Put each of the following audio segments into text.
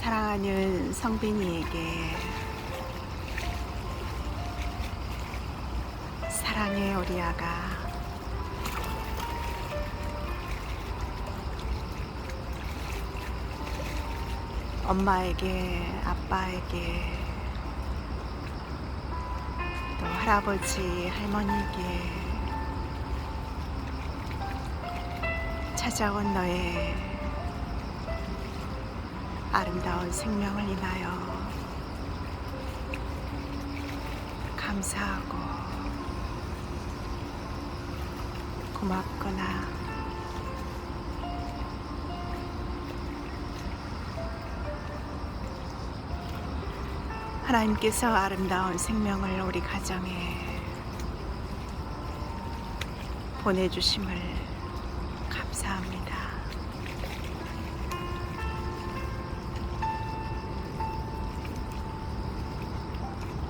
사랑하는 성빈이에게 사랑해 우리 아가. 엄마에게 아빠에게 또 할아버지 할머니에게 찾아온 너의 아름다운 생명을 인하여 감사하고 고맙구나. 하나님께서 아름다운 생명을 우리 가정에 보내주심을 감사합니다.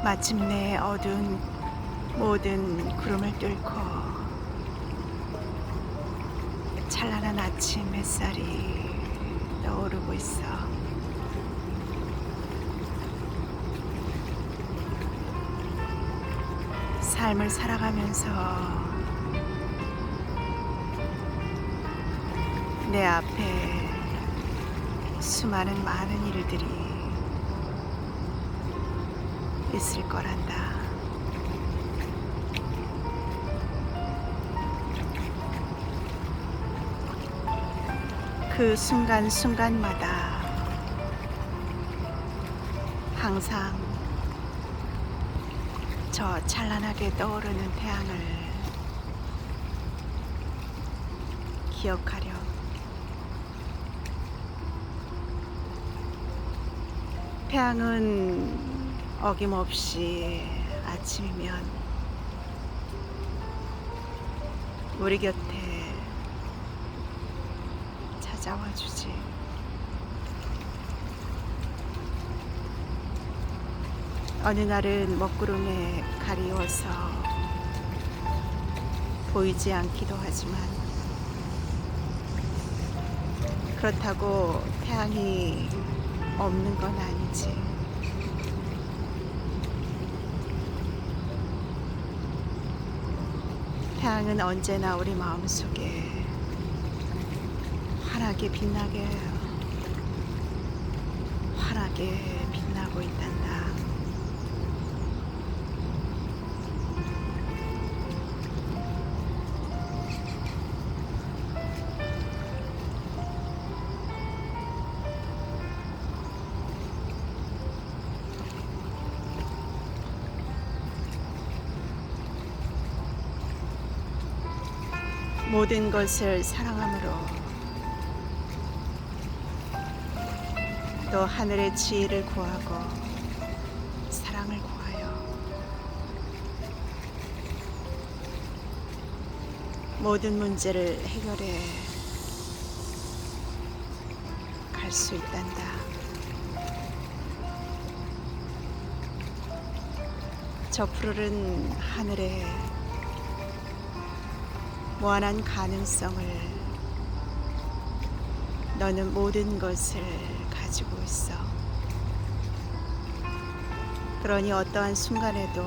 마침내 어두운 모든 구름을 뚫고 찬란한 아침 햇살이 떠오르고 있어. 삶을 살아가면서 내 앞에 수많은 많은 일들이 있을 거란다. 그 순간순간마다 항상 저 찬란하게 떠오르는 태양을 기억하렴. 태양은 어김없이 아침이면 우리 곁에 찾아와 주지. 어느 날은 먹구름에 가리워서 보이지 않기도 하지만 그렇다고 태양이 없는 건 아니지. 태양은 언제나 우리 마음속에 환하게 빛나게 환하게 빛나고 있단다. 모든 것을 사랑함으로 또 하늘의 지혜를 구하고 사랑을 구하여 모든 문제를 해결해 갈 수 있단다. 저 푸르른 하늘에 무한한 가능성을 너는 모든 것을 가지고 있어. 그러니 어떠한 순간에도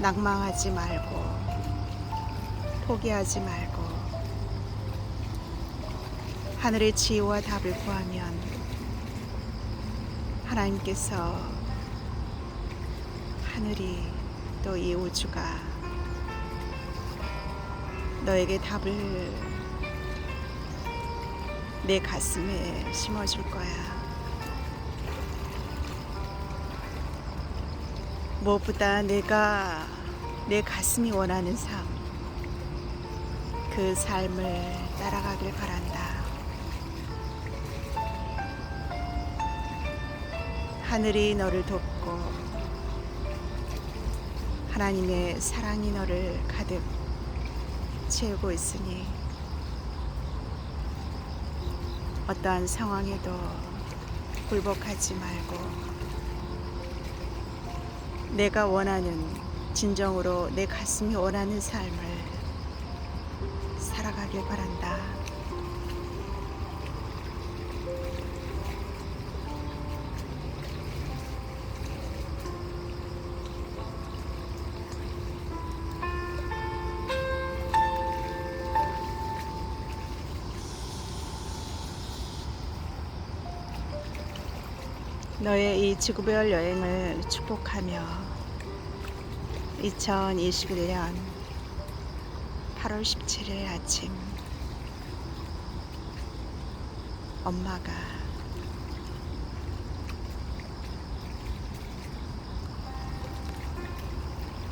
낭망하지 말고 포기하지 말고 하늘의 지혜와 답을 구하면 하나님께서 하늘이 또 이 우주가 너에게 답을 내 가슴에 심어줄 거야. 무엇보다 내가 내 가슴이 원하는 삶, 그 삶을 따라가길 바란다. 하늘이 너를 돕고 하나님의 사랑이 너를 가득 채우고 있으니 어떠한 상황에도 굴복하지 말고 내가 원하는 진정으로 내 가슴이 원하는 삶을 살아가길 바란다. 너의 이 지구별 여행을 축복하며 2021년 8월 17일 아침 엄마가